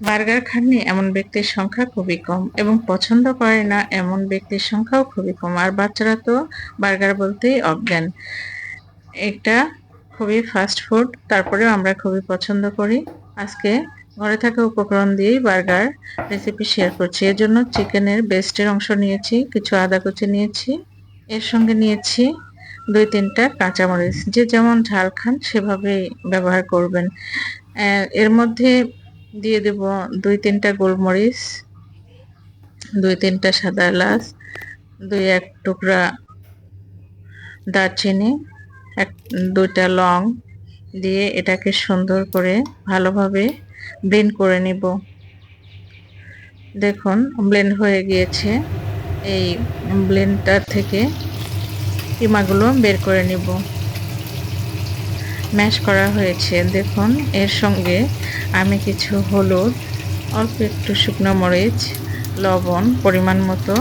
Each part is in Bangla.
বার্গার খাননি এমন ব্যক্তির সংখ্যা খুবই কম এবং পছন্দ করে না এমন ব্যক্তির সংখ্যাও খুবই কম। আর বাচ্চারা তো বার্গার বলতেই অজ্ঞান। এটা খুবই ফাস্ট ফুড তারপরেও আমরা খুবই পছন্দ করি। আজকে ঘরে থাকা উপকরণ দিয়েই বার্গার রেসিপি শেয়ার করছি। এর জন্য চিকেনের বেস্টের অংশ নিয়েছি, কিছু আদা কুচি নিয়েছি। এর সঙ্গে নিয়েছি দুই তিনটা কাঁচামরিচ। যে যেমন ঝাল খান সেভাবেই ব্যবহার করবেন। এর মধ্যে দিয়ে দেব দুই তিনটা গোলমরিচ, দুই তিনটা সাদা এলাচ, দুই এক টুকরা দারচিনি, এক, দুইটা লং দিয়ে এটাকে সুন্দর করে ভালোভাবে ব্লেন্ড করে নিব। দেখুন, ব্লেন্ড হয়ে গিয়েছে। এই ব্লেন্ডটার থেকে কিমাগুলো বের করে নিব। ম্যাশ করা হয়েছে। দেখুন, এর সঙ্গে আমি কিছু হলুদ, অল্প একটু শুকনো মরিচ, লবণ পরিমাণ মতো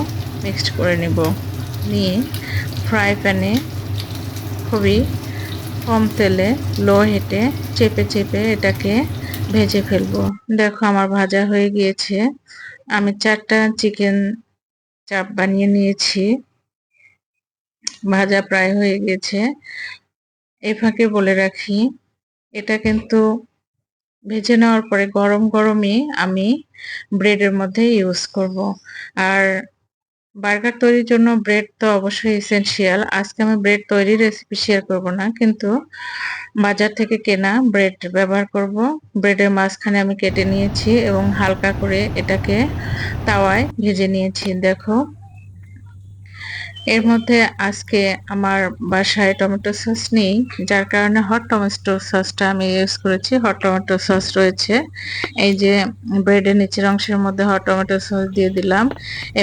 মিক্সড করে নিব। নিয়ে ফ্রাই প্যানে খুবই কম তেলে লো হেঁটে চেপে চেপে এটাকে ভেজে ফেলব। দেখো, আমার ভাজা হয়ে গিয়েছে। আমি চারটা চিকেন চাপ বানিয়ে নিয়েছি। ভাজা প্রায় হয়ে গেছে। এ ফাঁকে বলে রাখি, এটা কিন্তু ভেজে নেওয়ার পরে গরম গরমই আমি ব্রেডের মধ্যে ইউজ করব। আর বার্গার তৈরির জন্য ব্রেড তো অবশ্যই এসেনশিয়াল আজকে আমি ব্রেড তৈরির রেসিপি শেয়ার করব না, কিন্তু বাজার থেকে কেনা ব্রেড ব্যবহার করব। ব্রেডের মাঝখানে আমি কেটে নিয়েছি এবং হালকা করে এটাকে তাওয়ায় ভেজে নিয়েছি। দেখো এর মধ্যে আজকে আমার বাসায় টমেটো সস নেই, যার কারণে হট টমেটো সসটা আমি ইউজ করেছি। হট টমেটো সস রয়েছে। এই যে ব্রেডের নিচের অংশের মধ্যে হট টমেটো সস দিয়ে দিলাম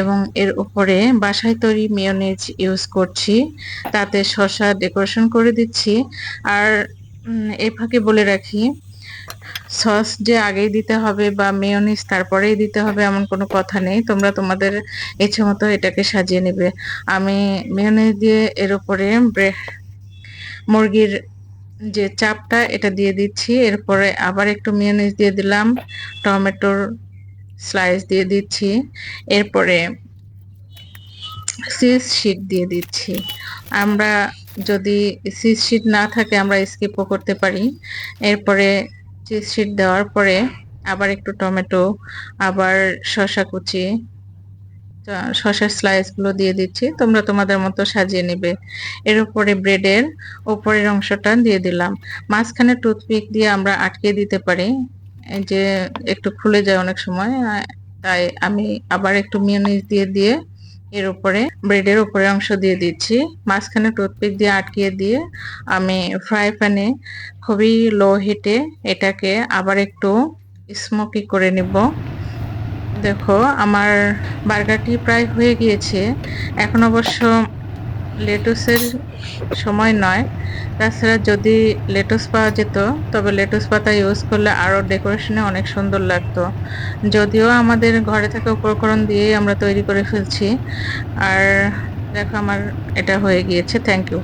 এবং এর উপরে বাসায় তৈরি মেয়নিজ ইউজ করছি। তাতে শসা ডেকোরেশন করে দিচ্ছি। আর এই ফাঁকে বলে রাখি সস যে আগেই দিতে হবে বা মেয়নিস তারপরেই দিতে হবে এমন কোনো কথা নেই। তোমরা তোমাদের ইচ্ছে মতো এটাকে সাজিয়ে নেবে। আমি মেয়নিস দিয়ে এর উপরে মুরগির যে চাপটা এটা দিয়ে দিচ্ছি। এরপরে আবার একটু মেয়নিস দিয়ে দিলাম, টমেটোর স্লাইস দিয়ে দিচ্ছি। এরপরে সিজ শিট দিয়ে দিচ্ছি। আমরা যদি সিজ শিট না থাকে আমরা স্কিপও করতে পারি। এরপরে চিজ শিট দেওয়ার পরে আবার একটু টমেটো, আবার শসা কুচি শসার স্লাইসগুলো দিয়ে দিচ্ছি। তোমরা তোমাদের মতো সাজিয়ে নেবে। এর উপরে ব্রেডের উপরের অংশটা দিয়ে দিলাম। মাঝখানে টুথপিক দিয়ে আমরা আটকে দিতে পারি। যে একটু খুলে যায় অনেক সময় তাই আমি আবার একটু মিউনিস দিয়ে দিয়ে এর উপরে ব্রেডের উপরে অংশ দিয়ে দিচ্ছি। মাঝখানে টুথপিক দিয়ে আটকিয়ে দিয়ে আমি ফ্রাই প্যানে খুবই লো হিটে এটাকে আবার একটু স্মোকি করে নিব। দেখো, আমার বার্গারটি প্রায় হয়ে গিয়েছে। এখন অবশ্য লেটুসের সময় নয়। তাছাড়া যদি লেটুস পাওয়া যেত, তবে লেটুস পাতা ইউজ করলে আরও ডেকোরেশনে অনেক সুন্দর লাগতো। যদিও আমাদের ঘরে থাকা উপকরণ দিয়েই আমরা তৈরি করে ফেলছি। আর দেখো আমার এটা হয়ে গিয়েছে, থ্যাংক ইউ।